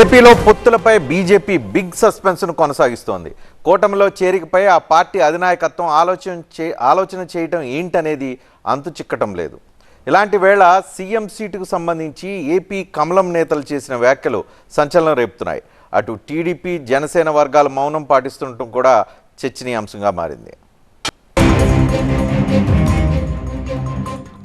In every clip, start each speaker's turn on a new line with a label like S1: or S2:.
S1: ఏపీలో పొత్తులపై BJP big సస్పెన్స్ను కొనసాగిస్తోంది. కూటమిలో చేరికపై ఆ పార్టీ అధినాయకత్వం ఆలోచన చే ఆలోచన చేయటం ఏంటనేది అంతు చిక్కటం లేదు. ఇలాంటి వేళ సీఎం సీటుకు సంబంధించి ఏపీ కమలం నేతలు చేసిన వ్యాఖ్యలు సంచలనం రేపుతున్నాయి. అటు టీడీపీ జనసేన వర్గాలు మౌనం పాటిస్తుండటం కూడా చర్చనీయాంశంగా మారింది.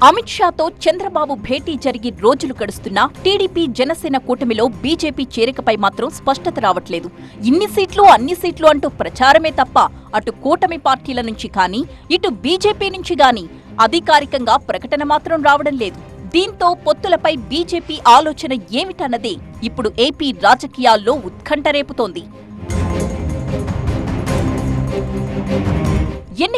S2: అమిత్ షాతో చంద్రబాబు భేటీ జరిగి రోజులు గడుస్తున్నా టీడీపీ జనసేన కూటమిలో బీజేపీ చేరికపై మాత్రం స్పష్టత రావట్లేదు. ఇన్ని సీట్లు అన్ని సీట్లు అంటూ ప్రచారమే తప్ప అటు కూటమి పార్టీల నుంచి కానీ ఇటు బీజేపీ నుంచి గాని అధికారికంగా ప్రకటన మాత్రం రావడం లేదు. దీంతో పొత్తులపై బీజేపీ ఆలోచన ఏమిటన్నదే ఇప్పుడు ఏపీ రాజకీయాల్లో ఉత్కంఠ రేపుతోంది.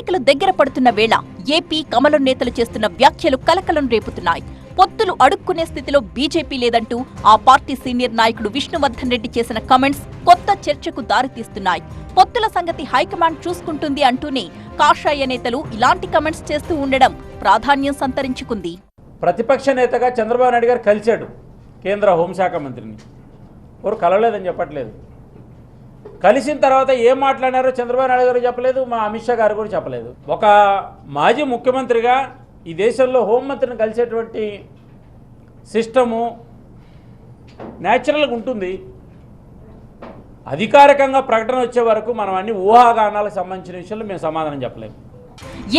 S2: ఎన్నికలు దగ్గర పడుతున్న వేళ ఏపీ కమలం నేతలు చేస్తున్న వ్యాఖ్యలు కలకలం రేపుతున్నాయి. పొత్తులు అడుక్కునే స్థితిలో బీజేపీ లేదంటూ ఆ పార్టీ సీనియర్ నాయకుడు విష్ణువర్ధన్ రెడ్డి చేసిన కమెంట్స్ కొత్త చర్చకు దారితీస్తున్నాయి. పొత్తుల సంగతి హైకమాండ్ చూసుకుంటుంది అంటూనే కాషాయ నేతలు ఇలాంటి కమెంట్స్ చేస్తూ ఉండడం ప్రాధాన్యం సంతరించుకుంది.
S3: ప్రతిపక్ష నేతగా చంద్రబాబు నాయుడు గారు కలిశాడు కేంద్ర హోంశాఖ మంత్రిని. ఎవరు కలవలేదని చెప్పట్లేదు. కలిసిన తర్వాత ఏం మాట్లాడారో చంద్రబాబు నాయుడు గారు చెప్పలేదు మా అమిత్ షా గారు కూడా చెప్పలేదు. ఒక మాజీ ముఖ్యమంత్రిగా ఈ దేశంలో హోంమంత్రిని కలిసేటువంటి సిస్టము న్యాచురల్గా ఉంటుంది. అధికారికంగా ప్రకటన వచ్చే వరకు మనం అన్ని ఊహాగానాలకు సంబంధించిన విషయంలో మేము సమాధానం చెప్పలేము.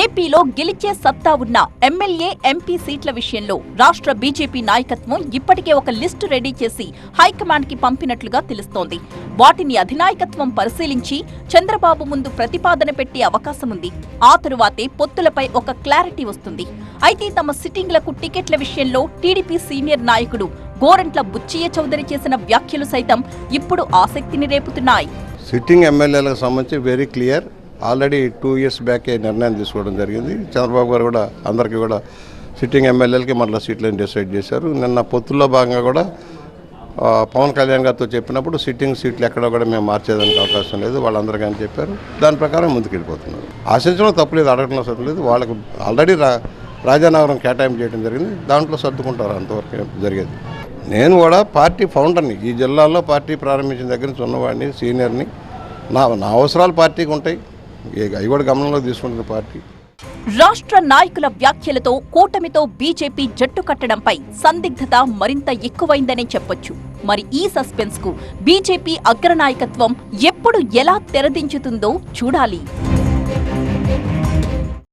S2: ఏపీలో గెలిచే సత్తా ఉన్న ఎమ్మెల్యే ఎంపీ సీట్ల విషయంలో రాష్ట్ర బీజేపీ నాయకత్వం ఇప్పటికే ఒక లిస్టు రెడీ చేసి హైకమాండ్కి పంపినట్లుగా తెలుస్తోంది. వాటిని అధినాయకత్వం పరిశీలించి చంద్రబాబు ముందు ప్రతిపాదన పెట్టే అవకాశం ఉంది ఆ తరువాతే పొత్తులపై ఒక క్లారిటీ వస్తుంది. అయితే తమ సిట్టింగ్లకు టికెట్ల విషయంలో టీడీపీ సీనియర్ నాయకుడు గోరంట్ల బుచ్చయ్య చౌదరి చేసిన వ్యాఖ్యలు సైతం ఇప్పుడు ఆసక్తిని రేపుతున్నాయి.
S4: సిట్టింగ్ ఎమ్మెల్యేలకు సంబంధించి very clear already two years బ్యాకే నిర్ణయం తీసుకోవడం జరిగింది. చంద్రబాబు గారు కూడా అందరికీ కూడా సిట్టింగ్ ఎమ్మెల్యేలకి మళ్ళీ సీట్లను డిసైడ్ చేశారు. నిన్న పొత్తుల్లో భాగంగా కూడా పవన్ కళ్యాణ్ గారితో చెప్పినప్పుడు సిట్టింగ్ సీట్లు ఎక్కడ కూడా మేము మార్చేదానికి అవకాశం లేదు. వాళ్ళందరికీ అని చెప్పారు. దాని ప్రకారం ముందుకెళ్ళిపోతున్నారు. ఆశించడం తప్పులేదు అడగడంలో అసలు వాళ్ళకు ఆల్రెడీ రా రాజానగరం కేటాయింపు చేయడం జరిగింది. దాంట్లో సర్దుకుంటారు అంతవరకు జరిగేది. నేను కూడా పార్టీ ఫౌండర్ని ఈ జిల్లాలో పార్టీ ప్రారంభించిన దగ్గర నుంచి ఉన్నవాడిని సీనియర్ని నా నా అవసరాలు పార్టీకి ఉంటాయి. అవి కూడా గమనంలో తీసుకుంటున్న పార్టీ.
S2: రాష్ట్ర నాయకుల వ్యాఖ్యలతో కూటమితో బీజేపీ జట్టు కట్టడంపై సందిగ్ధత మరింత ఎక్కువైందనే చెప్పొచ్చు. మరి ఈ సస్పెన్స్కు బీజేపీ అగ్రనాయకత్వం ఎప్పుడు ఎలా తెరదించుతుందో చూడాలి.